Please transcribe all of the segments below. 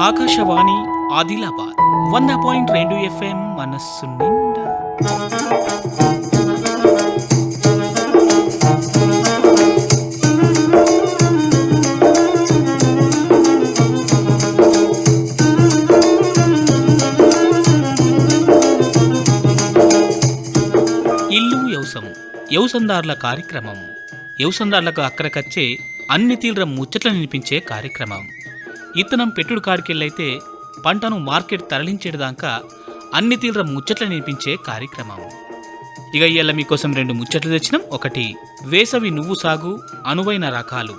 ఆకాశవాణి ఆదిలాబాద్ వంద పాయింట్ రెండు ఎఫ్ఎం మనస్సు నిండా. ఇల్లు యవసం యవసందారుల కార్యక్రమం. యవసందారులకు అక్కడికచ్చే అన్ని తీవ్ర ముచ్చట్లు వినిపించే కార్యక్రమం. ఇత్తనం పెట్టుడు కారికెళ్ళైతే పంటను మార్కెట్ తరలించేదాకా అన్ని తీవ్ర ముచ్చట్లు నేర్పించే కార్యక్రమం. ఇక ఇవాళ మీకోసం రెండు ముచ్చట్లు తెచ్చినాం. ఒకటి వేసవి నువ్వు సాగు అనువైన రకాలు.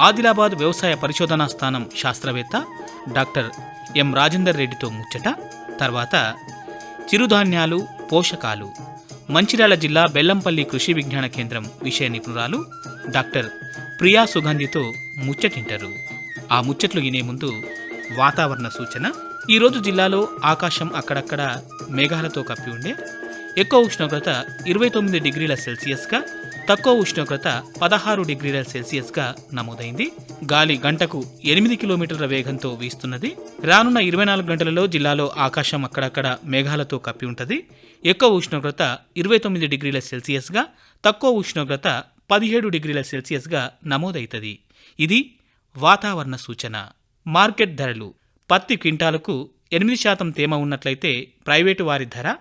ఆదిలాబాద్ వ్యవసాయ పరిశోధనా స్థానం శాస్త్రవేత్త డాక్టర్ ఎం రాజేందర్ రెడ్డితో ముచ్చట. తర్వాత చిరుధాన్యాలు పోషకాలు. మంచిర్యాల జిల్లా బెల్లంపల్లి కృషి విజ్ఞాన కేంద్రం విషయ నిపుణురాలు డాక్టర్ ప్రియా సుగంధితో ముచ్చటింటారు. ఆ ముచ్చట్లు వినే ముందు వాతావరణ సూచన. ఈరోజు జిల్లాలో ఆకాశం అక్కడక్కడ మేఘాలతో కప్పి ఉండే. ఎక్కువ ఉష్ణోగ్రత ఇరవై తొమ్మిది డిగ్రీల సెల్సియస్గా తక్కువ ఉష్ణోగ్రత పదహారు డిగ్రీల సెల్సియస్గా నమోదైంది. గాలి గంటకు ఎనిమిది కిలోమీటర్ల వేగంతో వీస్తున్నది. రానున్న ఇరవై నాలుగు గంటలలో జిల్లాలో ఆకాశం అక్కడక్కడ మేఘాలతో కప్పి ఉంటుంది. ఎక్కువ ఉష్ణోగ్రత ఇరవై తొమ్మిది డిగ్రీల సెల్సియస్గా తక్కువ ఉష్ణోగ్రత పదిహేడు డిగ్రీల సెల్సియస్గా నమోదవుతుంది ఇది వాతావరణ సూచన. మార్కెట్ ధరలు. పత్తి క్వింటాలకు ఎనిమిది శాతం తేమ ఉన్నట్లయితే ప్రైవేటు వారి ధర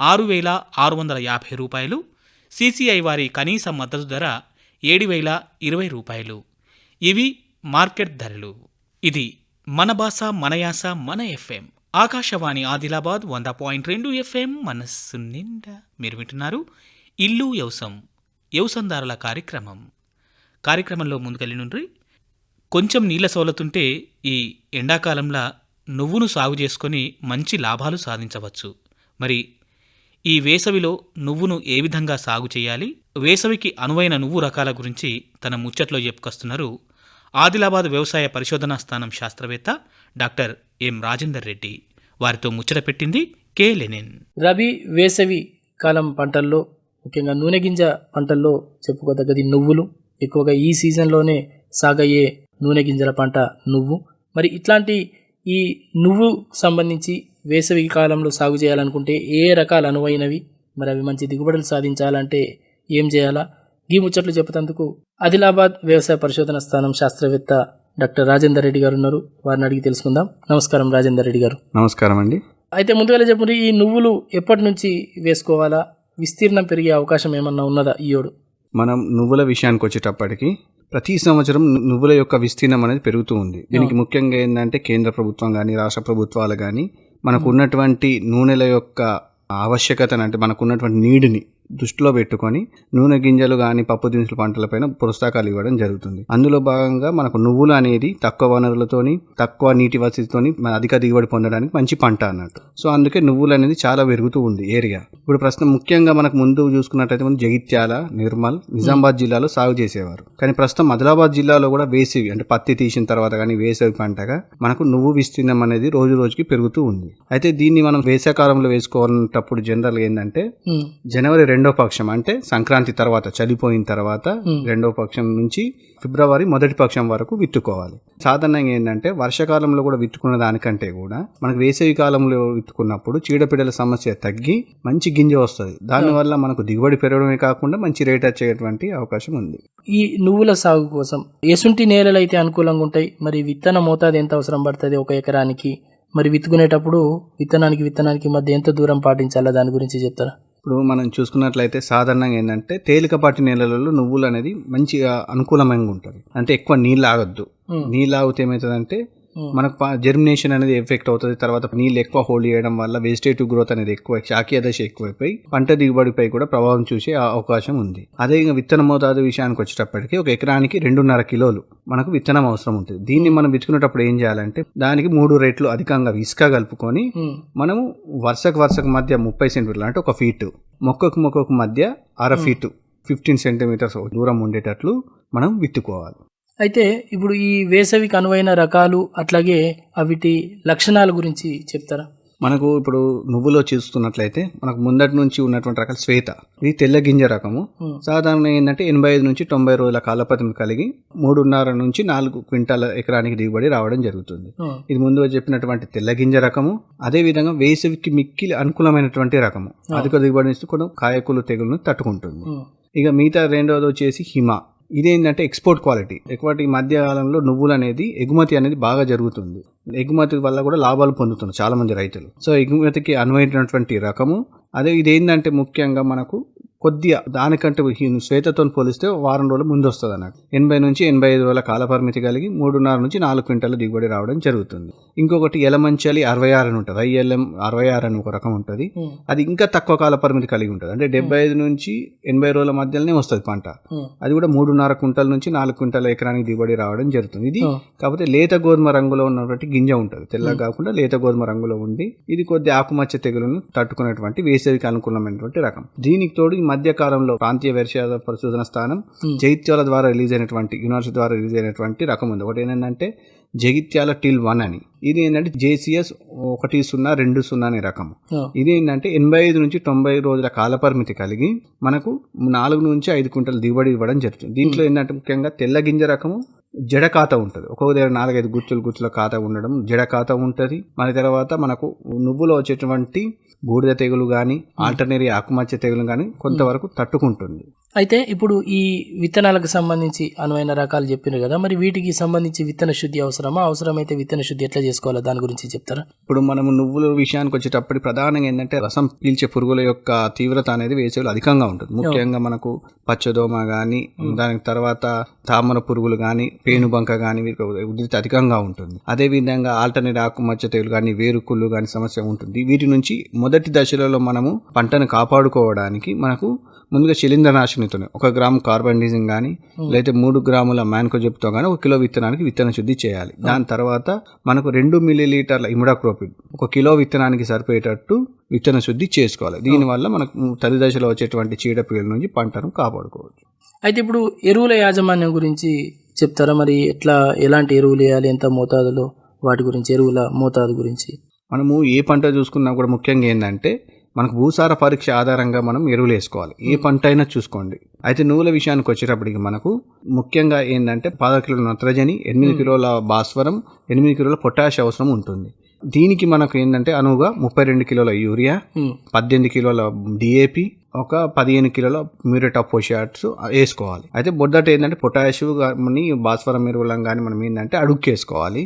ఆరు వేల ఆరు వందల యాభై రూపాయలు. సిసిఐ వారి కనీస మద్దతు ధర ఏడు వేల ఇరవై రూపాయలు. ఇవి మార్కెట్ ధరలు. ఇది మన భాష మన యాస మన ఎఫ్ఎం. ఆకాశవాణి ఆదిలాబాద్ వంద పాయింట్ రెండు ఎఫ్ఎం మనస్సు నిండా. మీరు వింటున్నారు ఇల్లు యవసం యవసందారుల కార్యక్రమం. కార్యక్రమంలో ముందుకెళ్ళి నుండి కొంచెం నీళ్ళ సోలతుంటే ఈ ఎండాకాలంలో నువ్వును సాగు చేసుకొని మంచి లాభాలు సాధించవచ్చు. మరి ఈ వేసవిలో నువ్వును ఏ విధంగా సాగు చేయాలి? వేసవికి అనువైన నువ్వు రకాల గురించి తన ముచ్చట్లో చెప్పుకొస్తున్నారు ఆదిలాబాద్ వ్యవసాయ పరిశోధనా స్థానం శాస్త్రవేత్త డాక్టర్ ఎం రాజేందర్ రెడ్డి. వారితో ముచ్చట పెట్టింది కే లెనిన్. రబీ వేసవి కాలం పంటల్లో ముఖ్యంగా నూనె గింజ పంటల్లో చెప్పుకోదగ్గది నువ్వులు. ఎక్కువగా ఈ సీజన్లోనే సాగయ్యే నూనె గింజల పంట నువ్వు. మరి ఇట్లాంటి ఈ నువ్వు సంబంధించి వేసవి కాలంలో సాగు చేయాలనుకుంటే ఏ రకాలు అనువైనవి? మరి అవి మంచి దిగుబడులు సాధించాలంటే ఏం చేయాలా? ఈ ముచ్చట్లు చెప్పుతందుకు ఆదిలాబాద్ వ్యవసాయ పరిశోధన స్థానం శాస్త్రవేత్త డాక్టర్ రాజేందర్ రెడ్డి గారు ఉన్నారు. వారిని అడిగి తెలుసుకుందాం. నమస్కారం రాజేందర్ రెడ్డి గారు. నమస్కారం అండి. అయితే ముందుగా చెప్పండి ఈ నువ్వులు ఎప్పటి నుంచి వేసుకోవాలా? విస్తీర్ణం పెరిగే అవకాశం ఏమన్నా ఉన్నదా? ఈ ఏడు మనం నువ్వుల విషయానికి వచ్చేటప్పటికి ప్రతి సంవత్సరం నువ్వుల యొక్క విస్తీర్ణం అనేది పెరుగుతూ ఉంది. దీనికి ముఖ్యంగా ఏంటంటే కేంద్ర ప్రభుత్వం కానీ రాష్ట్ర ప్రభుత్వాలు కానీ మనకు ఉన్నటువంటి నూనెల యొక్క ఆవశ్యకతను అంటే మనకు ఉన్నటువంటి నీడిని దృష్టిలో పెట్టుకొని నూనె గింజలు కానీ పప్పు దినుసుల పంటలపైన పుస్తకాలు ఇవ్వడం జరుగుతుంది. అందులో భాగంగా మనకు నువ్వులు అనేది తక్కువ వనరులతోని తక్కువ నీటి వసతితోని మన అధిక దిగుబడి పొందడానికి మంచి పంట అన్నట్టు. సో అందుకే నువ్వులు అనేది చాలా పెరుగుతూ ఉంది ఏరియా. ఇప్పుడు ప్రస్తుతం ముఖ్యంగా మనకు ముందు చూసుకున్నట్టయితే మనం జగిత్యాల నిర్మల్ నిజామాబాద్ జిల్లాలో సాగు చేసేవారు. కానీ ప్రస్తుతం ఆదిలాబాద్ జిల్లాలో కూడా వేసవి అంటే పత్తి తీసిన తర్వాత కానీ వేసవి పంటగా మనకు నువ్వు విస్తీర్ణం అనేది రోజు రోజుకి పెరుగుతూ ఉంది. అయితే దీన్ని మనం వేసవికాలంలో వేసుకోవాలన్నప్పుడు జనరల్ ఏంటంటే జనవరి రెండో పక్షం అంటే సంక్రాంతి తర్వాత చలిపోయిన తర్వాత Hmm. రెండో పక్షం నుంచి ఫిబ్రవరి మొదటి పక్షం వరకు విత్తుకోవాలి. సాధారణంగా ఏంటంటే వర్షాకాలంలో కూడా విత్తుకున్న దానికంటే కూడా మనకు వేసవి కాలంలో విత్తుకున్నప్పుడు చీడపీడల సమస్య తగ్గి మంచి గింజ వస్తుంది. దానివల్ల మనకు దిగుబడి పెరగడమే కాకుండా మంచి రేట్ వచ్చేటువంటి అవకాశం ఉంది. ఈ నువ్వుల సాగు కోసం ఎసుంటి నేలలు అయితే అనుకూలంగా ఉంటాయి. మరి విత్తన మోతాదు ఎంత అవసరం పడుతుంది ఒక ఎకరానికి? మరి విత్తుకునేటప్పుడు విత్తనానికి విత్తనానికి మధ్య ఎంత దూరం పాటించాలా? దాని గురించి చెప్తారా? ఇప్పుడు మనం చూసుకున్నట్లయితే సాధారణంగా ఏంటంటే తేలికపాటి నేలలలో నువ్వులు అనేది మంచిగా అనుకూలంగా ఉంటుంది అంటే ఎక్కువ నీళ్ళు ఆగొద్దు. నీళ్ళు ఆగితే ఏమవుతుందంటే మనకు జర్మినేషన్ అనేది ఎఫెక్ట్ అవుతుంది. తర్వాత నీళ్ళు ఎక్కువ హోల్డ్ చేయడం వల్ల వెజిటేటివ్ గ్రోత్ అనేది ఎక్కువ శాఖీయ దశ ఎక్కువైపోయి పంట దిగుబడిపై కూడా ప్రభావం చూసే అవకాశం ఉంది. అదే విత్తన మోతాదు విషయానికి వచ్చేటప్పటికి ఒక ఎకరానికి రెండున్నర కిలోలు మనకు విత్తనం అవసరం ఉంటుంది. దీన్ని మనం విత్తుకునేటప్పుడు ఏం చేయాలంటే దానికి మూడు రేట్లు అధికంగా ఇసుక కలుపుకొని ఉమ్, మనము వరుసకు వరుసకు మధ్య ముప్పై సెంటీమీటర్లు అంటే ఒక ఫీటు మొక్కకు మొక్కకు మధ్య అర ఫీటు ఫిఫ్టీన్ సెంటీమీటర్స్ దూరం ఉండేటట్లు మనం విత్తుకోవాలి. అయితే ఇప్పుడు ఈ వేసవికి అనువైన రకాలు అట్లాగే అవిటి లక్షణాల గురించి చెప్తారా? మనకు ఇప్పుడు నువ్వులో చూస్తున్నట్లయితే మనకు ముందటి నుంచి ఉన్నటువంటి రకాల శ్వేత. ఇది తెల్ల గింజ రకము. సాధారణంగా ఏంటంటే ఎనభై ఐదు నుంచి తొంభై రోజుల కాలపరిమి కలిగి మూడున్నర నుంచి నాలుగు క్వింటాల ఎకరానికి దిగుబడి రావడం జరుగుతుంది. ఇది ముందుగా చెప్పినటువంటి తెల్ల గింజ రకము. అదే విధంగా వేసవికి మిక్కిలి అనుకూలమైనటువంటి రకము. అధిక దిగుబడిని ఇస్తూ కొన్ని కాయకులు తెగులను తట్టుకుంటుంది. ఇక మిగతా రెండవది వచ్చేసి హిమ. ఇదేంటంటే ఎక్స్పోర్ట్ క్వాలిటీ ఎక్కువ ఈ మధ్యకాలంలో నువ్వులు అనేది ఎగుమతి అనేది బాగా జరుగుతుంది. ఎగుమతి వల్ల కూడా లాభాలు పొందుతున్నారు చాలా మంది రైతులు. సో ఎగుమతికి అనువైనటువంటి రకము. అదే ఇదేంటంటే ముఖ్యంగా మనకు కొద్దిగా దానికంటే శ్వేతతో పోలిస్తే వారం రోజులు ముందు వస్తుంది అన్నట్టు ఎనభై నుంచి ఎనభై ఐదు రోజుల కాల పరిమితి కలిగి మూడున్నర నుంచి నాలుగు క్వింటాల దిగుబడి రావడం జరుగుతుంది. ఇంకొకటి ఎలమంచలి అరవై ఆరు అని ఉంటుంది. ఐఎల్ఎం అరవై ఆరు అని ఒక రకం ఉంటుంది. అది ఇంకా తక్కువ కాల పరిమితి కలిగి ఉంటుంది. అంటే డెబ్బై ఐదు నుంచి ఎనభై రోజుల మధ్యలోనే వస్తుంది పంట. అది కూడా మూడున్నర క్వింటల్ నుంచి నాలుగు క్వింటాల ఎకరానికి దిగుబడి రావడం జరుగుతుంది. ఇది కాకపోతే లేత గోధుమ రంగులో ఉన్నటువంటి గింజ ఉంటుంది. తెల్లగా కాకుండా లేత గోధుమ రంగులో ఉండి ఇది కొద్ది ఆకుమచ్చ తెగులను తట్టుకునేటువంటి వేసవికి అనుకూలమైనటువంటి రకం. దీనికి తోడు ఈ మధ్య కాలంలో ప్రాంతీయ వ్యవసాయ పరిశోధన స్థానం Hmm. జైత్యాల ద్వారా రిలీజ్ అయినటువంటి యూనివర్సిటీ ద్వారా రిలీజ్ అయినటువంటి రకం ఉంది ఒకటి ఏంటంటే జగిత్యాల టిల్ వన్ అని. ఇది ఏంటంటే జేసిఎస్ ఒకటి సున్నా రెండు సున్నా అనే రకం ఉమ్, ఇది ఏంటంటే ఎనభై ఐదు నుంచి తొంభై రోజుల కాలపరిమితి కలిగి మనకు నాలుగు నుంచి ఐదు క్వింటల్ దిగుబడి ఇవ్వడం జరుగుతుంది. దీంట్లో ఏంటంటే ముఖ్యంగా తెల్ల గింజ రకము జడ ఖాతా ఉంటుంది. ఒక్కొక్క దగ్గర నాలుగైదు గుర్తులు గుర్తుల ఖాతా ఉండడం జడ ఖాతా ఉంటుంది. మన తర్వాత మనకు నువ్వులో వచ్చేటువంటి బూడిద తెగులు కానీ ఆల్టర్నేరీ ఆకుమచ్చ తెగులు కానీ కొంతవరకు తట్టుకుంటుంది. అయితే ఇప్పుడు ఈ విత్తనాలకు సంబంధించి అనువైన రకాలు చెప్పినారు కదా మరి వీటికి సంబంధించి విత్తన శుద్ధి అవసరమా? అవసరమైతే విత్తన శుద్ధి ఎట్లా చేసుకోవాలో దాని గురించి చెప్తారా? ఇప్పుడు మనము నువ్వుల విషయానికి వచ్చేటప్పుడు ప్రధానంగా ఏంటంటే రసం పీల్చే పురుగుల యొక్క తీవ్రత అనేది వేసవిలో అధికంగా ఉంటుంది. ముఖ్యంగా మనకు పచ్చదోమ కానీ దాని తర్వాత తామర పురుగులు కానీ పేనుబంక కానీ వీరికి ఉధృతి అధికంగా ఉంటుంది. అదే విధంగా ఆల్టర్నేట్ ఆకుమచ్చ తెగులు కానీ వేరుకుళ్ళు కానీ సమస్య ఉంటుంది. వీటి నుంచి మొదటి దశలలో మనము పంటను కాపాడుకోవడానికి మనకు ముందుగా శిలీంద్రనాశనితో ఒక గ్రాము కార్బన్ డీజింగ్ కానీ లేదా మూడు గ్రాముల మ్యాన్కోజెప్తో కానీ ఒక కిలో విత్తనానికి విత్తన శుద్ధి చేయాలి. దాని తర్వాత మనకు రెండు మిల్లీ లీటర్ల ఇమిడాక్రోపిడ్ ఒక కిలో విత్తనానికి సరిపోయేటట్టు విత్తన శుద్ధి చేసుకోవాలి. దీనివల్ల మనకు తల్లి దశలో వచ్చేటువంటి చీడపీడల నుంచి పంటను కాపాడుకోవచ్చు. అయితే ఇప్పుడు ఎరువుల యాజమాన్యం గురించి చెప్తారా? మరి ఎట్లా ఎలాంటి ఎరువులు వేయాలి? ఎంత మోతాదులో? వాటి గురించి ఎరువుల మోతాదు గురించి. మనము ఏ పంట చూసుకున్నా కూడా ముఖ్యంగా ఏంటంటే మనకు భూసార పరీక్ష ఆధారంగా మనం ఎరువులు వేసుకోవాలి. ఏ పంట అయినా చూసుకోండి. అయితే నువ్వుల విషయానికి వచ్చేటప్పటికి మనకు ముఖ్యంగా ఏంటంటే పదహారు కిలోల నత్రజని ఎనిమిది కిలోల భాస్వరం ఎనిమిది కిలోల పొటాష్ అవసరం ఉంటుంది. దీనికి మనకు ఏంటంటే అనువుగా ముప్పై రెండు కిలోల యూరియా పద్దెనిమిది కిలోల డిఏపి ఒక పదిహేను కిలోల మ్యూరేట్ ఆఫ్ పొషాట్స్ వేసుకోవాలి. అయితే బొద్దట ఏంటంటే పొటాష్ కానీ భాస్వరం ఎరువులం కానీ మనం ఏంటంటే అడుక్కేసుకోవాలి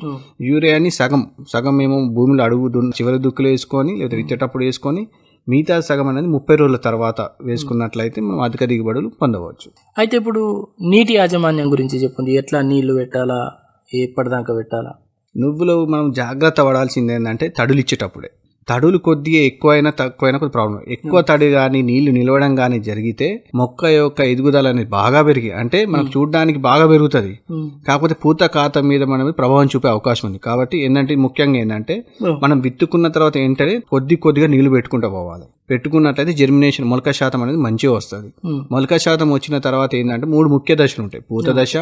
యూరియాని సగం సగం మేము భూమిలో అడుగు చివరి దుక్కులు వేసుకొని లేదా విత్తేటప్పుడు వేసుకొని మిగతా సగం అనేది ముప్పై రోజుల తర్వాత వేసుకున్నట్లయితే మనం అధిక దిగుబడులు పొందవచ్చు. అయితే ఇప్పుడు నీటి యాజమాన్యం గురించి చెప్పండి ఎట్లా నీళ్ళు పెట్టాలా? ఎప్పటిదాకా పెట్టాలా? నువ్వులో మనం జాగ్రత్త పడాల్సింది ఏంటంటే తడులు ఇచ్చేటప్పుడే. తడులు కొద్దిగా ఎక్కువైనా తక్కువైనా కొద్ది ప్రాబ్లం ఎక్కువ తడి కానీ నీళ్ళు నిలవడం కానీ జరిగితే మొక్క యొక్క ఎదుగుదల అనేది బాగా పెరిగి అంటే మనకు చూడడానికి బాగా పెరుగుతుంది. ఉమ్, కాకపోతే పూత ఖాతా మీద మనం ప్రభావం చూపే అవకాశం ఉంది. కాబట్టి ఏంటంటే ముఖ్యంగా ఏంటంటే మనం విత్తుకున్న తర్వాత ఏంటంటే కొద్ది కొద్దిగా నీళ్ళు పెట్టుకుంటూ పోవాలి. పెట్టుకున్నట్లయితే జెర్మినేషన్ మొలక శాతం అనేది మంచిగా వస్తుంది. మొలక శాతం వచ్చిన తర్వాత ఏంటంటే మూడు ముఖ్య దశలు ఉంటాయి. పూత దశ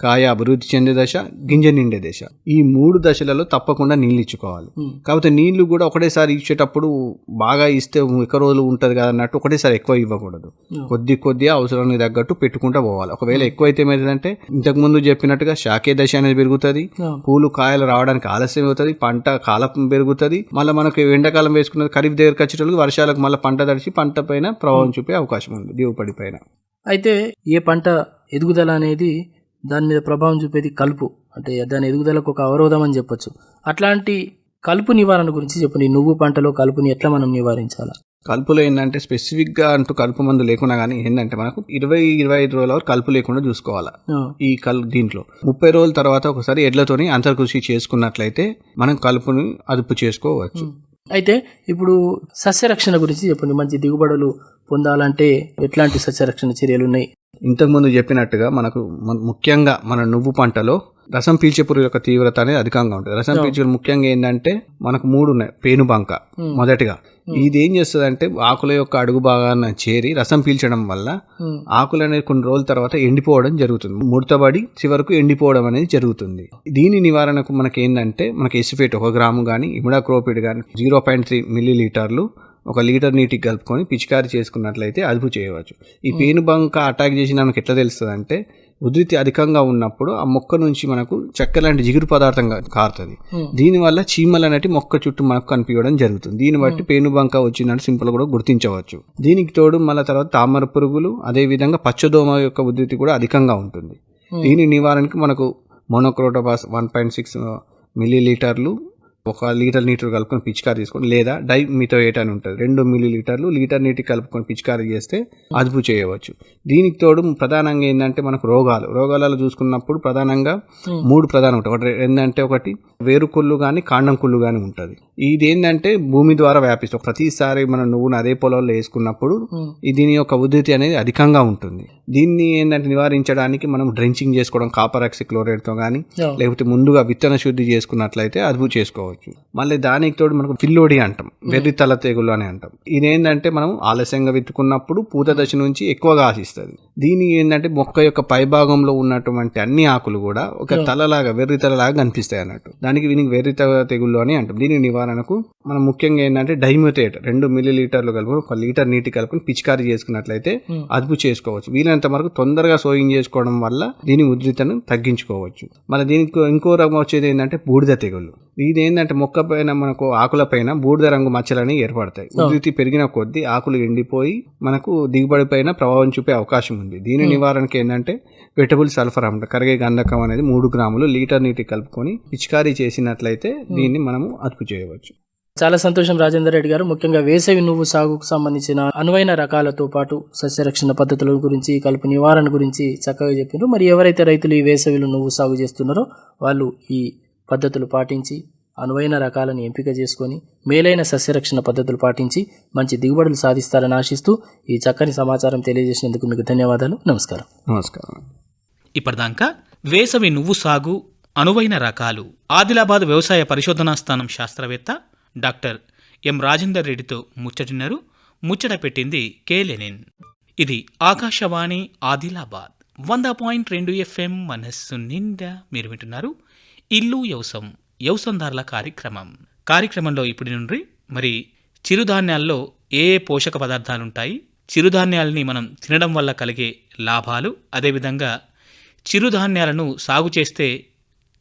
కాయ అభివృద్ధి చెందే దశ గింజ నిండే దశ. ఈ మూడు దశలలో తప్పకుండా నీళ్ళు ఇచ్చుకోవాలి. ఉమ్, కాకపోతే నీళ్ళు కూడా ఒకటేసారి ఇచ్చేటప్పుడు బాగా ఇస్తే ఎక్కువ రోజులు ఉంటుంది కదా అన్నట్టు ఒకటేసారి ఎక్కువ ఇవ్వకూడదు. ఉమ్, కొద్ది కొద్దిగా అవసరానికి తగ్గట్టు పెట్టుకుంటూ పోవాలి. ఒకవేళ ఎక్కువైతే ఏమైందంటే ఇంతకు ముందు చెప్పినట్టుగా శాఖే దశ అనేది పెరుగుతుంది. పూలు కాయలు రావడానికి ఆలస్యం అవుతుంది. పంట కాలం పెరుగుతుంది. మళ్ళీ మనకు ఎండాకాలం వేసుకున్నది ఖరీఫ్ దగ్గరకు వచ్చేటప్పుడు వర్షాలకు మళ్ళీ పంట తడిచి పంట పైన ప్రభావం చూపే అవకాశం ఉంది. దిగుబడి పైన. అయితే ఏ పంట ఎదుగుదల అనేది దాని మీద ప్రభావం చూపేది కలుపు. అంటే దాని ఎదుగుదలకు ఒక అవరోధం అని చెప్పొచ్చు. అట్లాంటి కలుపు నివారణ గురించి చెప్పండి. నువ్వు పంటలో కలుపుని ఎట్లా మనం నివారించాలా? కలుపులో ఏంటంటే స్పెసిఫిక్గా అంటూ కలుపు మందు లేకున్నా కానీ ఏంటంటే మనకు ఇరవై ఇరవై ఐదు రోజుల వరకు కలుపు లేకుండా చూసుకోవాలి? ఈ కల్ దీంట్లో. ముప్పై రోజుల తర్వాత ఒకసారి ఎడ్లతోని అంతర్కృషి చేసుకున్నట్లయితే మనం కలుపుని అదుపు చేసుకోవచ్చు. అయితే ఇప్పుడు సస్యరక్షణ గురించి చెప్పండి. మంచి దిగుబడులు పొందాలంటే ఎట్లాంటి సస్యరక్షణ చర్యలు ఉన్నాయి? ఇంతకుముందు చెప్పినట్టుగా మనకు ముఖ్యంగా మన నువ్వు పంటలో రసం పీల్చే పురుగు యొక్క తీవ్రత అనేది అధికంగా ఉంటుంది. రసం పీల్చే ముఖ్యంగా ఏంటంటే మనకు మూడు ఉన్నాయి. పేనుబంక మొదటిగా. ఇది ఏం చేస్తుంది అంటే ఆకుల యొక్క అడుగు భాగాన చేరి రసం పీల్చడం వల్ల ఆకులు అనేది కొన్ని రోజుల తర్వాత ఎండిపోవడం జరుగుతుంది. ముడతబడి చివరకు ఎండిపోవడం అనేది జరుగుతుంది. దీని నివారణకు మనకి ఏంటంటే మనకి ఎసిఫేట్ ఒక గ్రాము కానీ ఇమిడాక్రోపిడ్ కానీ జీరో పాయింట్ త్రీ మిల్లీ లీటర్లు ఒక లీటర్ నీటికి కలుపుకొని పిచికారి చేసుకున్నట్లయితే అదుపు చేయవచ్చు. ఈ పేనుబంక అటాక్ చేసిన మనకి ఎట్లా తెలుస్తుంది అంటే ఉధృతి అధికంగా ఉన్నప్పుడు ఆ మొక్క నుంచి మనకు చెక్క లాంటి జిగురు పదార్థం కారుతుంది. దీనివల్ల చీమలు అనేటి మొక్క చుట్టూ మనకు కనిపించడం జరుగుతుంది. దీన్ని బట్టి పేనుబంక వచ్చిందంటే సింపుల్ కూడా గుర్తించవచ్చు. దీనికి తోడు మళ్ళీ తర్వాత తామర పురుగులు అదే విధంగా పచ్చదోమ యొక్క ఉధృతి కూడా అధికంగా ఉంటుంది. దీని నివారణకి మనకు monocrotophos one point six milli లీటర్లు ఒక లీటర్ నీటిలో కలుపుకొని పిచికారి చేసుకోండి. లేదా డై మిథోయేట్ అని ఉంటుంది. రెండు మిల్లీ లీటర్లు లీటర్ నీటికి కలుపుకొని పిచికారి చేస్తే అదుపు చేయవచ్చు. దీనికి తోడు ప్రధానంగా ఏంటంటే మనకు రోగాలు. రోగాలలో చూసుకున్నప్పుడు ప్రధానంగా మూడు ప్రధానం ఉంటాయి. ఒకటి ఏంటంటే ఒకటి వేరు కుళ్ళు కానీ కాండం కుళ్ళు కానీ ఉంటుంది. ఇది ఏంటంటే భూమి ద్వారా వ్యాపిస్తుంది. ప్రతిసారి మనం నువ్వును అదే పొలంలో వేసుకున్నప్పుడు దీని యొక్క ఉధృతి అనేది అధికంగా ఉంటుంది. దీన్ని ఏంటంటే నివారించడానికి మనం డ్రెంచింగ్ చేసుకోవడం కాపర్ ఆక్సి క్లోరైడ్తో కానీ. లేకపోతే ముందుగా విత్తన శుద్ధి చేసుకున్నట్లయితే అదుపు చేసుకోవచ్చు. మళ్ళీ దానికి తోడు మనకు ఫిల్లోడి అంటాం వెర్రి తల తెగులు అని అంటాం. ఇది ఏంటంటే మనం ఆలస్యంగా విత్తుకున్నప్పుడు పూత దశ నుంచి ఎక్కువగా ఆశిస్తుంది. దీని ఏంటంటే మొక్క యొక్క పైభాగంలో ఉన్నటువంటి అన్ని ఆకులు కూడా ఒక తలలాగా వెర్రి తలలాగా కనిపిస్తాయి అన్నట్టు. దానికి దీనికి వెర్రి తల తెగుళ్ళు అని అంటాం. దీని నివారణకు మనం ముఖ్యంగా ఏంటంటే డైమ్యూటేట్ రెండు మిల్లీ లీటర్లు కలుపుకొని ఒక లీటర్ నీటి కలుపుకొని పిచికారీ చేసుకున్నట్లయితే Hmm. అదుపు చేసుకోవచ్చు. వీలైనంత వరకు తొందరగా సోయింగ్ చేసుకోవడం వల్ల దీని ఉధృతను తగ్గించుకోవచ్చు. మళ్ళీ దీనికి ఇంకో రకం వచ్చేది ఏంటంటే బూడిద తెగుళ్ళు. ఇది ఏంటంటే మొక్క పైన మనకు ఆకుల పైన బూడిద రంగు మచ్చలని ఏర్పడతాయి. ఉధృతి పెరిగిన కొద్దీ ఆకులు ఎండిపోయి మనకు దిగుబడి పైన ప్రభావం చూపే అవకాశం ఉంది. దీని నివారణకి ఏంటంటే వెటబుల్ సల్ఫర్ అన్నమాట కరిగే గంధకం అనేది మూడు గ్రాములు లీటర్ నీటి కలుపుకొని పిచికారీ చేసినట్లయితే దీన్ని మనము అదుపు చేయవచ్చు. చాలా సంతోషం రాజేందర్ రెడ్డి గారు. ముఖ్యంగా వేసవి నువ్వు సాగుకు సంబంధించిన అనువైన రకాలతో పాటు సస్యరక్షణ పద్ధతుల గురించి కలుపు నివారణ గురించి చక్కగా చెప్పారు మరి ఎవరైతే రైతులు ఈ వేసవిలో నువ్వు సాగు చేస్తున్నారో వాళ్ళు ఈ పద్ధతులు పాటించి అనువైన రకాలను ఎంపిక చేసుకొని మేలైన సస్యరక్షణ పద్ధతులు పాటించి మంచి దిగుబడులు సాధిస్తారని ఆశిస్తూ ఈ చక్కని సమాచారం తెలియజేసినందుకు మీకు ధన్యవాదాలు. నమస్కారం. నమస్కారం. ఇప్పటిదాకా వేసవి నువ్వు సాగు అనువైన రకాలు ఆదిలాబాద్ వ్యవసాయ పరిశోధనా స్థానం శాస్త్రవేత్త డాక్టర్ ఎం రాజేందర్ రెడ్డితో ముచ్చటిన్నారు ముచ్చట పెట్టింది కే లెనిన్. ఇది ఆకాశవాణి ఆదిలాబాద్ వంద పాయింట్ రెండు ఎఫ్ఎం మనస్సు నిండా మీరు వింటున్నారు. ఇల్లు యవసం. యవసందారుల కార్యక్రమం. కార్యక్రమంలో ఇప్పుడు నుండి మరి చిరుధాన్యాల్లో ఏ ఏ పోషక పదార్థాలుంటాయి చిరుధాన్యాలని మనం తినడం వల్ల కలిగే లాభాలు అదేవిధంగా చిరుధాన్యాలను సాగు చేస్తే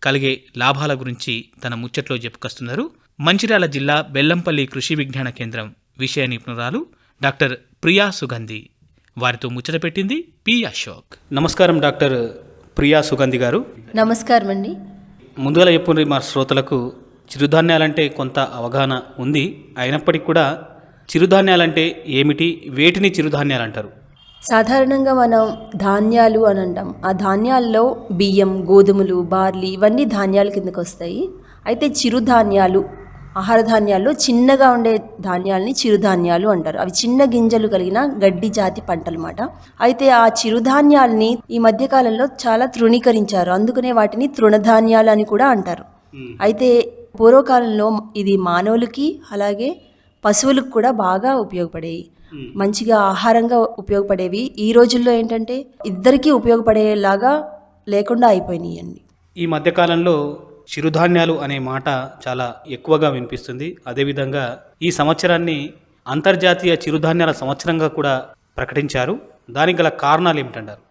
కలిగే లాభాల గురించి తన ముచ్చట్లో చెప్పుకొస్తున్నారు మంచిర్యాల జిల్లా బెల్లంపల్లి కృషి విజ్ఞాన కేంద్రం విషయ నిపుణురాలు డాక్టర్ ప్రియా సుగంధి. వారితో ముచ్చట పెట్టింది పి అశోక్. నమస్కారం డాక్టర్ ప్రియా సుగంధి గారు. నమస్కారం అండి ముందుగా చెప్పుకుని మా శ్రోతలకు చిరుధాన్యాలంటే కొంత అవగాహన ఉంది. అయినప్పటికీ కూడా చిరుధాన్యాలంటే ఏమిటి? వేటిని చిరుధాన్యాలు అంటారు సాధారణంగా మనం ధాన్యాలు అని అంటాం ఆ ధాన్యాల్లో బియ్యం గోధుమలు బార్లీ ఇవన్నీ ధాన్యాల కిందకు వస్తాయి అయితే చిరుధాన్యాలు ఆహార ధాన్యాల్లో చిన్నగా ఉండే ధాన్యాల్ని చిరుధాన్యాలు అంటారు. అవి చిన్న గింజలు కలిగిన గడ్డి జాతి పంటలమాట. అయితే ఆ చిరుధాన్యాల్ని ఈ మధ్య కాలంలో చాలా తృణీకరించారు. అందుకనే వాటిని తృణధాన్యాలు అని కూడా అంటారు. అయితే పూర్వకాలంలో ఇది మానవులకి అలాగే పశువులకు కూడా బాగా ఉపయోగపడేవి మంచిగా ఆహారంగా ఉపయోగపడేవి. ఈ రోజుల్లో ఏంటంటే ఇద్దరికీ ఉపయోగపడేలాగా లేకుండా అయిపోయినాయి అండి ఈ మధ్యకాలంలో చిరుధాన్యాలు అనే మాట చాలా ఎక్కువగా వినిపిస్తుంది. అదేవిధంగా ఈ సంవత్సరాన్ని అంతర్జాతీయ చిరుధాన్యాల సంవత్సరంగా కూడా ప్రకటించారు. దానికి గల కారణాలు ఏమిటంటారు?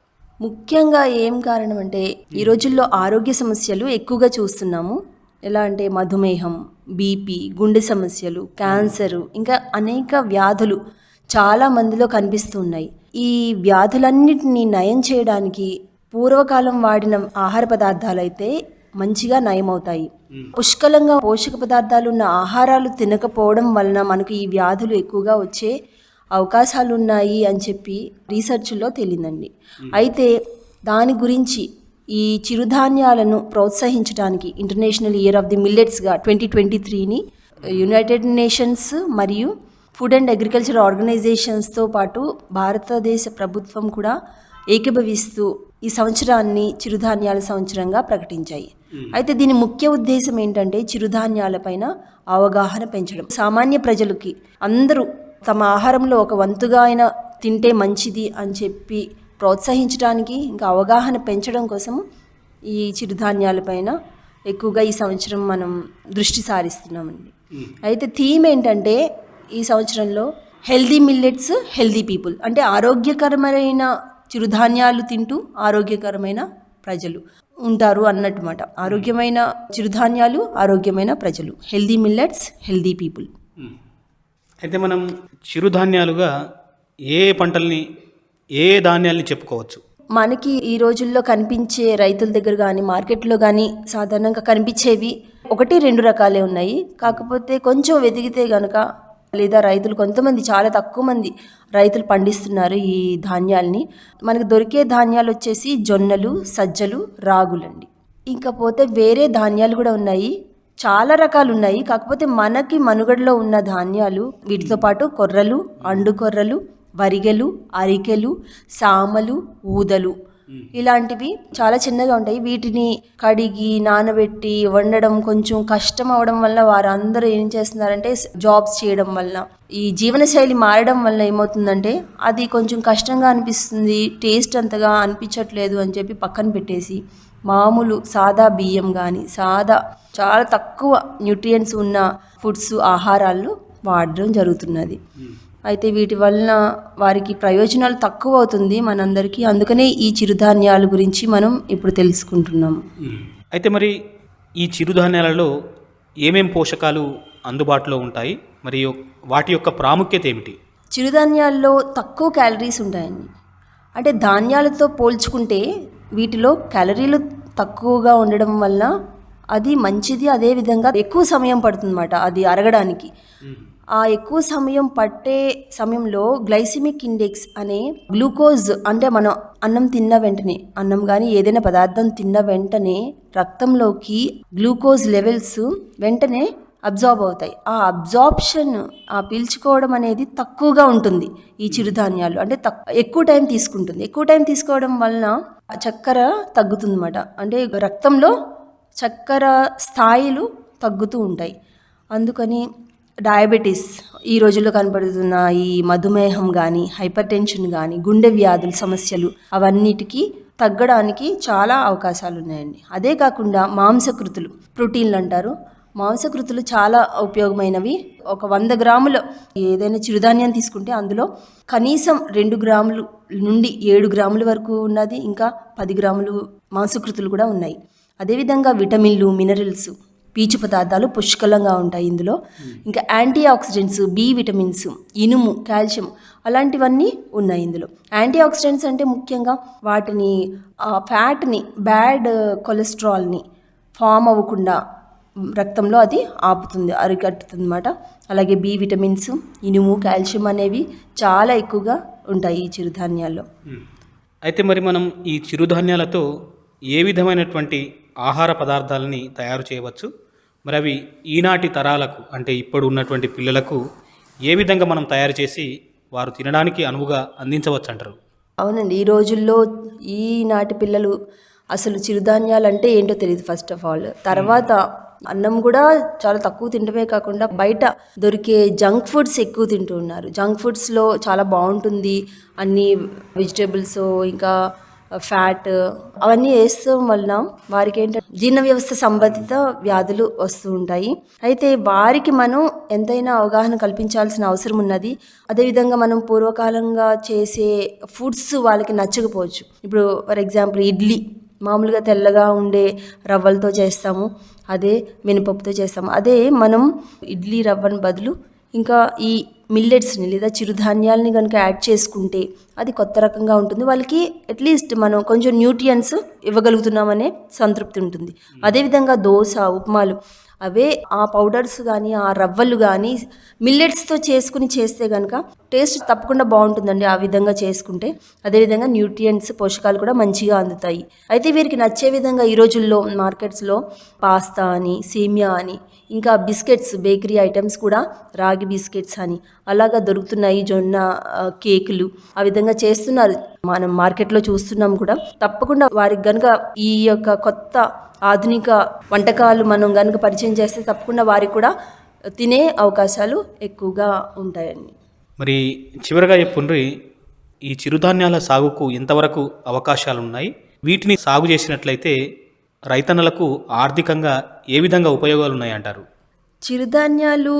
ముఖ్యంగా ఏం కారణం అంటే ఈ రోజుల్లో ఆరోగ్య సమస్యలు ఎక్కువగా చూస్తున్నాము. ఎలా అంటే మధుమేహం బీపీ గుండె సమస్యలు క్యాన్సరు ఇంకా అనేక వ్యాధులు చాలా మందిలో కనిపిస్తున్నాయి. ఈ వ్యాధులన్నిటిని నయం చేయడానికి పూర్వకాలం వాడిన ఆహార పదార్థాలు అయితే మంచిగా నయమవుతాయి. పుష్కలంగా పోషక పదార్థాలు ఉన్న ఆహారాలు తినకపోవడం వలన మనకు ఈ వ్యాధులు ఎక్కువగా వచ్చే అవకాశాలు ఉన్నాయి అని చెప్పి రీసెర్చ్లో తేలిందండి. అయితే దాని గురించి ఈ చిరుధాన్యాలను ప్రోత్సహించడానికి ఇంటర్నేషనల్ ఇయర్ ఆఫ్ ది మిల్లెట్స్గా ట్వంటీ ట్వంటీ త్రీని యునైటెడ్ నేషన్స్ మరియు ఫుడ్ అండ్ అగ్రికల్చర్ ఆర్గనైజేషన్స్తో పాటు భారతదేశ ప్రభుత్వం కూడా ఏకీభవిస్తూ ఈ సంవత్సరాన్ని చిరుధాన్యాల సంవత్సరంగా ప్రకటించాయి. అయితే దీని ముఖ్య ఉద్దేశం ఏంటంటే చిరుధాన్యాలపైన అవగాహన పెంచడం. సామాన్య ప్రజలకి అందరూ తమ ఆహారంలో ఒక వంతుగా అయినా తింటే మంచిది అని చెప్పి ప్రోత్సహించడానికి ఇంకా అవగాహన పెంచడం కోసం ఈ చిరుధాన్యాలపైన ఎక్కువగా ఈ సంవత్సరం మనం దృష్టి సారిస్తున్నామండి. అయితే థీమ్ ఏంటంటే ఈ సంవత్సరంలో హెల్దీ మిల్లెట్స్ హెల్దీ పీపుల్ అంటే ఆరోగ్యకరమైన చిరుధాన్యాలు తింటూ ఆరోగ్యకరమైన ప్రజలు. ఉంటారు అన్నట్టుమాట. ఆరోగ్యమైన చిరుధాన్యాలు ఆరోగ్యమైన ప్రజలు. హెల్దీ మిల్లెట్స్ హెల్దీ పీపుల్ అయితే మనం చిరుధాన్యాలుగా ఏ పంటల్ని ఏ ధాన్యాల్ని చెప్పుకోవచ్చు? మనకి ఈ రోజుల్లో కనిపించే రైతుల దగ్గర కానీ మార్కెట్లో కానీ సాధారణంగా కనిపించేవి ఒకటి రెండు రకాలే ఉన్నాయి. కాకపోతే కొంచెం వెతికితే గనక లేదా రైతులు కొంతమంది చాలా తక్కువ మంది రైతులు పండిస్తున్నారు ఈ ధాన్యాల్ని. మనకు దొరికే ధాన్యాలు వచ్చేసి జొన్నలు సజ్జలు రాగులండి. ఇంకా పోతే వేరే ధాన్యాలు కూడా ఉన్నాయి. చాలా రకాలు ఉన్నాయి. కాకపోతే మనకి మనుగడలో ఉన్న ధాన్యాలు వీటితో పాటు కొర్రలు అండు కొర్రలు వరిగెలు అరికెలు సామలు ఊదలు ఇలాంటివి చాలా చిన్నగా ఉంటాయి. వీటిని కడిగి నానబెట్టి వండడం కొంచెం కష్టం అవడం వల్ల వారందరూ ఏం చేస్తున్నారంటే జాబ్స్ చేయడం వల్ల ఈ జీవనశైలి మారడం వల్ల ఏమవుతుందంటే అది కొంచెం కష్టంగా అనిపిస్తుంది టేస్ట్ అంతగా అనిపించట్లేదు అని చెప్పి పక్కన పెట్టేసి మామూలు సాదా బియ్యం కానీ సాదా చాలా తక్కువ న్యూట్రియంట్స్ ఉన్న ఫుడ్స్ ఆహారాలు వాడడం జరుగుతున్నది. అయితే వీటి వలన వారికి ప్రయోజనాలు తక్కువ అవుతుంది మనందరికీ. అందుకనే ఈ చిరుధాన్యాల గురించి మనం ఇప్పుడు తెలుసుకుంటున్నాం. అయితే మరి ఈ చిరుధాన్యాలలో ఏమేం పోషకాలు అందుబాటులో ఉంటాయి? మరియు వాటి యొక్క ప్రాముఖ్యత ఏమిటి? చిరుధాన్యాల్లో తక్కువ క్యాలరీస్ ఉంటాయండి. అంటే ధాన్యాలతో పోల్చుకుంటే వీటిలో క్యాలరీలు తక్కువగా ఉండడం వల్ల అది మంచిది అదేవిధంగా ఎక్కువ సమయం పడుతుందన్నమాట అది అరగడానికి. ఆ ఎక్కువ సమయం పట్టే సమయంలో గ్లైసిమిక్ ఇండెక్స్ అనే గ్లూకోజ్ అంటే మనం అన్నం తిన్న వెంటనే అన్నం కానీ ఏదైనా పదార్థం తిన్న వెంటనే రక్తంలోకి గ్లూకోజ్ లెవెల్స్ వెంటనే అబ్జార్బ్ అవుతాయి. ఆ అబ్జార్ప్షన్ ఆ పీల్చుకోవడం అనేది తక్కువగా ఉంటుంది ఈ చిరుధాన్యాలు. అంటే తక్ ఎక్కువ టైం తీసుకుంటుంది. ఎక్కువ టైం తీసుకోవడం వలన చక్కెర తగ్గుతుందన్నమాట. అంటే రక్తంలో చక్కెర స్థాయిలు తగ్గుతూ ఉంటాయి. అందుకని డయాబెటీస్ ఈ రోజుల్లో కనపడుతున్న ఈ మధుమేహం కానీ హైపర్ టెన్షన్ కానీ గుండె వ్యాధుల సమస్యలు అవన్నిటికీ తగ్గడానికి చాలా అవకాశాలు ఉన్నాయండి అదే కాకుండా మాంసకృతులు ప్రోటీన్లు అంటారు. మాంసకృతులు చాలా ఉపయోగమైనవి. ఒక వంద గ్రాముల ఏదైనా చిరుధాన్యం తీసుకుంటే అందులో కనీసం రెండు గ్రాములు నుండి ఏడు గ్రాముల వరకు ఉన్నది ఇంకా పది గ్రాములు మాంసకృతులు కూడా ఉన్నాయి. అదేవిధంగా విటమిన్లు మినరల్స్ పీచు పదార్థాలు పుష్కలంగా ఉంటాయి ఇందులో. ఇంకా యాంటీ ఆక్సిడెంట్స్ బి విటమిన్స్ ఇనుము కాల్షియం అలాంటివన్నీ ఉన్నాయి ఇందులో. యాంటీ ఆక్సిడెంట్స్ అంటే ముఖ్యంగా వాటిని ఫ్యాట్ని బ్యాడ్ కొలెస్ట్రాల్ని ఫామ్ అవ్వకుండా రక్తంలో అది ఆపుతుంది అరికట్టుతుంది అనమాట అలాగే బి విటమిన్స్ ఇనుము కాల్షియం అనేవి చాలా ఎక్కువగా ఉంటాయి ఈ చిరుధాన్యాల్లో. అయితే మరి మనం ఈ చిరుధాన్యాలతో ఏ విధమైనటువంటి ఆహార పదార్థాలని తయారు చేయవచ్చు? మరి అవి ఈనాటి తరాలకు అంటే ఇప్పుడు ఉన్నటువంటి పిల్లలకు ఏ విధంగా మనం తయారు చేసి వారు తినడానికి అనువుగా అందించవచ్చు అంటారు అవునండి. ఈ రోజుల్లో ఈనాటి పిల్లలు అసలు చిరుధాన్యాలు అంటే ఏంటో తెలియదు ఫస్ట్ ఆఫ్ ఆల్. తర్వాత అన్నం కూడా చాలా తక్కువ తినడమే కాకుండా బయట దొరికే జంక్ ఫుడ్స్ ఎక్కువ తింటూ ఉన్నారు. జంక్ ఫుడ్స్లో చాలా బాగుంటుంది. అన్ని వెజిటేబుల్స్ ఇంకా ఫ్యాట్ అవన్నీ వేస్తాం వల్ల వారికి ఏంటంటే జీర్ణ వ్యవస్థ సంబంధిత వ్యాధులు వస్తూ ఉంటాయి. అయితే వారికి మనం ఎంతైనా అవగాహన కల్పించాల్సిన అవసరం ఉన్నది. అదేవిధంగా మనం పూర్వకాలంగా చేసే ఫుడ్స్ వాళ్ళకి నచ్చకపోవచ్చు. ఇప్పుడు ఫర్ ఎగ్జాంపుల్ ఇడ్లీ మామూలుగా తెల్లగా ఉండే రవ్వలతో చేస్తాము అదే మినపప్పుతో చేస్తాము. అదే మనం ఇడ్లీ రవ్వను బదులు ఇంకా ఈ మిల్లెట్స్ని లేదా చిరుధాన్యాలని కనుక యాడ్ చేసుకుంటే అది కొత్త రకంగా ఉంటుంది. వాళ్ళకి అట్లీస్ట్ మనం కొంచెం న్యూట్రియన్స్ ఇవ్వగలుగుతున్నామనే సంతృప్తి ఉంటుంది. అదేవిధంగా దోశ ఉప్మాలు అవే ఆ పౌడర్స్ కానీ ఆ రవ్వలు కానీ మిల్లెట్స్తో చేసుకుని చేస్తే కనుక టేస్ట్ తప్పకుండా బాగుంటుందండి ఆ విధంగా చేసుకుంటే. అదేవిధంగా న్యూట్రియంట్స్ పోషకాలు కూడా మంచిగా అందుతాయి. అయితే వీరికి నచ్చే విధంగా ఈ రోజుల్లో మార్కెట్స్లో పాస్తా అని సేమియా అని ఇంకా బిస్కెట్స్ బేకరీ ఐటమ్స్ కూడా రాగి బిస్కెట్స్ అని అలాగా దొరుకుతున్నాయి. జొన్న కేకులు ఆ విధంగా చేస్తున్నారు. మనం మార్కెట్లో చూస్తున్నాం కూడా. తప్పకుండా వారికి కనుక ఈ యొక్క కొత్త ఆధునిక వంటకాలు మనం కనుక పరిచయం చేస్తే తప్పకుండా వారికి కూడా తినే అవకాశాలు ఎక్కువగా ఉంటాయండి. మరి చివరగా చెప్పుండ్రి ఈ చిరుధాన్యాల సాగుకు ఎంతవరకు అవకాశాలు ఉన్నాయి వీటిని సాగు చేసినట్లయితే రైతన్నలకు ఆర్థికంగా ఏ విధంగా ఉపయోగాలు ఉన్నాయంటారు చిరుధాన్యాలు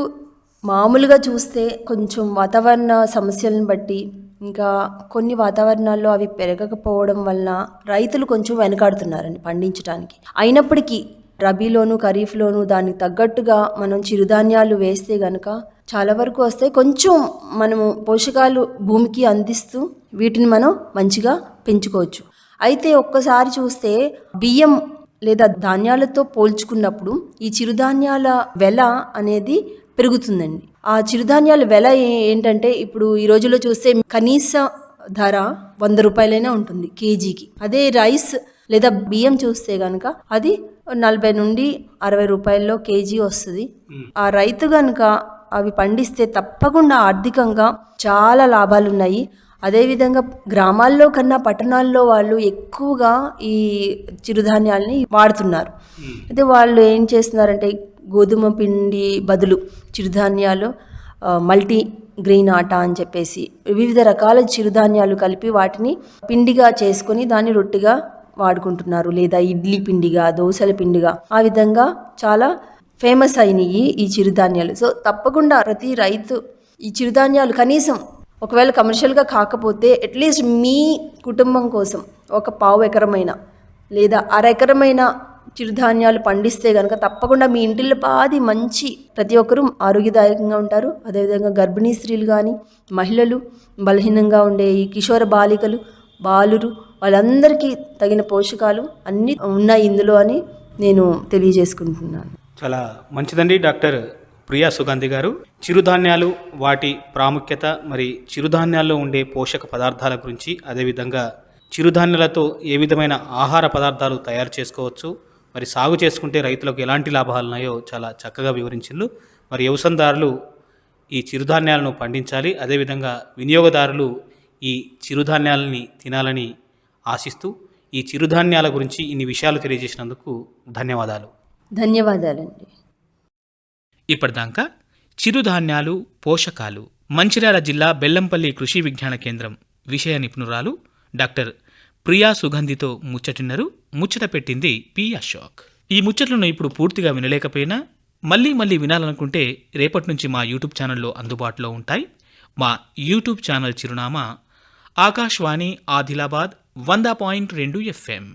మామూలుగా చూస్తే కొంచెం వాతావరణ సమస్యలను బట్టి ఇంకా కొన్ని వాతావరణాల్లో అవి పెరగకపోవడం వలన రైతులు కొంచెం వెనకాడుతున్నారండి పండించడానికి అయినప్పటికీ రబీలోను ఖరీఫ్లోను దానికి తగ్గట్టుగా మనం చిరుధాన్యాలు వేస్తే గనక చాలా వరకు వస్తే కొంచెం మనము పోషకాలు భూమికి అందిస్తూ వీటిని మనం మంచిగా పెంచుకోవచ్చు. అయితే ఒక్కసారి చూస్తే బియ్యం లేదా ధాన్యాలతో పోల్చుకున్నప్పుడు ఈ చిరుధాన్యాల వెల అనేది పెరుగుతుందండి. ఆ చిరుధాన్యాల వెల ఏంటంటే ఇప్పుడు ఈ రోజుల్లో చూస్తే కనీస ధర వంద రూపాయలైనా ఉంటుంది కేజీకి. అదే రైస్ లేదా బియ్యం చూస్తే కనుక అది నలభై నుండి అరవై రూపాయల్లో కేజీ వస్తుంది. ఆ రైతు కనుక అవి పండిస్తే తప్పకుండా ఆర్థికంగా చాలా లాభాలు ఉన్నాయి అదేవిధంగా గ్రామాల్లో కన్నా పట్టణాల్లో వాళ్ళు ఎక్కువగా ఈ చిరుధాన్యాలని వాడుతున్నారు. అయితే వాళ్ళు ఏం చేస్తున్నారంటే గోధుమ పిండి బదులు చిరుధాన్యాలు మల్టీ గ్రెయిన్ ఆటా అని చెప్పేసి వివిధ రకాల చిరుధాన్యాలు కలిపి వాటిని పిండిగా చేసుకొని దాన్ని రొట్టిగా వాడుకుంటున్నారు. లేదా ఇడ్లీ పిండిగా దోశల పిండిగా. ఆ విధంగా చాలా ఫేమస్ అయినాయి ఈ చిరుధాన్యాలు. సో తప్పకుండా ప్రతి రైతు ఈ చిరుధాన్యాలు కనీసం ఒకవేళ కమర్షియల్గా కాకపోతే అట్లీస్ట్ మీ కుటుంబం కోసం ఒక పావు ఎకరమైన లేదా అర ఎకరమైన చిరుధాన్యాలు పండిస్తే కనుక తప్పకుండా మీ ఇంటిలో పాది మంచి ప్రతి ఒక్కరూ ఆరోగ్యదాయకంగా ఉంటారు. అదేవిధంగా గర్భిణీ స్త్రీలు కానీ మహిళలు బలహీనంగా ఉండే ఈ కిషోర బాలికలు బాలురు వాళ్ళందరికీ తగిన పోషకాలు అన్నీ ఉన్నాయి ఇందులో అని నేను తెలియజేసుకుంటున్నాను. చాలా మంచిదండి డాక్టర్ ప్రియా సుగంధి గారు. చిరుధాన్యాలు వాటి ప్రాముఖ్యత మరి చిరుధాన్యాల్లో ఉండే పోషక పదార్థాల గురించి అదేవిధంగా చిరుధాన్యాలతో ఏ విధమైన ఆహార పదార్థాలు తయారు చేసుకోవచ్చు మరి సాగు చేసుకుంటే రైతులకు ఎలాంటి లాభాలు ఉన్నాయో చాలా చక్కగా వివరించిండ్రు. మరి వ్యవసాయదారులు ఈ చిరుధాన్యాలను పండించాలి అదేవిధంగా వినియోగదారులు ఈ చిరుధాన్యాలని తినాలని ఆశిస్తూ ఈ చిరుధాన్యాల గురించి ఇన్ని విషయాలు తెలియజేసినందుకు ధన్యవాదాలు. ధన్యవాదాలండి. ఇప్పటిదాకా చిరుధాన్యాలు పోషకాలు మంచిర్యాల జిల్లా బెల్లంపల్లి కృషి విజ్ఞాన కేంద్రం విషయ నిపుణురాలు డాక్టర్ ప్రియా సుగంధితో ముచ్చటిన్నరు ముచ్చట పెట్టింది పి అశోక్. ఈ ముచ్చట్లను ఇప్పుడు పూర్తిగా వినలేకపోయినా మళ్ళీ మళ్ళీ వినాలనుకుంటే రేపటి నుంచి మా యూట్యూబ్ ఛానల్లో అందుబాటులో ఉంటాయి. మా యూట్యూబ్ ఛానల్ చిరునామా ఆకాశవాణి ఆదిలాబాద్ వంద పాయింట్ రెండు ఎఫ్ఎం.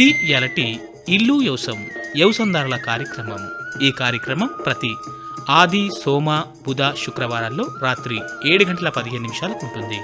ఇది ఎలటి ఇల్లు యవసం యవసందారుల కార్యక్రమం. ఈ కార్యక్రమం ప్రతి ఆది సోమ బుధ శుక్రవారాల్లో రాత్రి ఏడు గంటల పదిహేను నిమిషాలకు ఉంటుంది.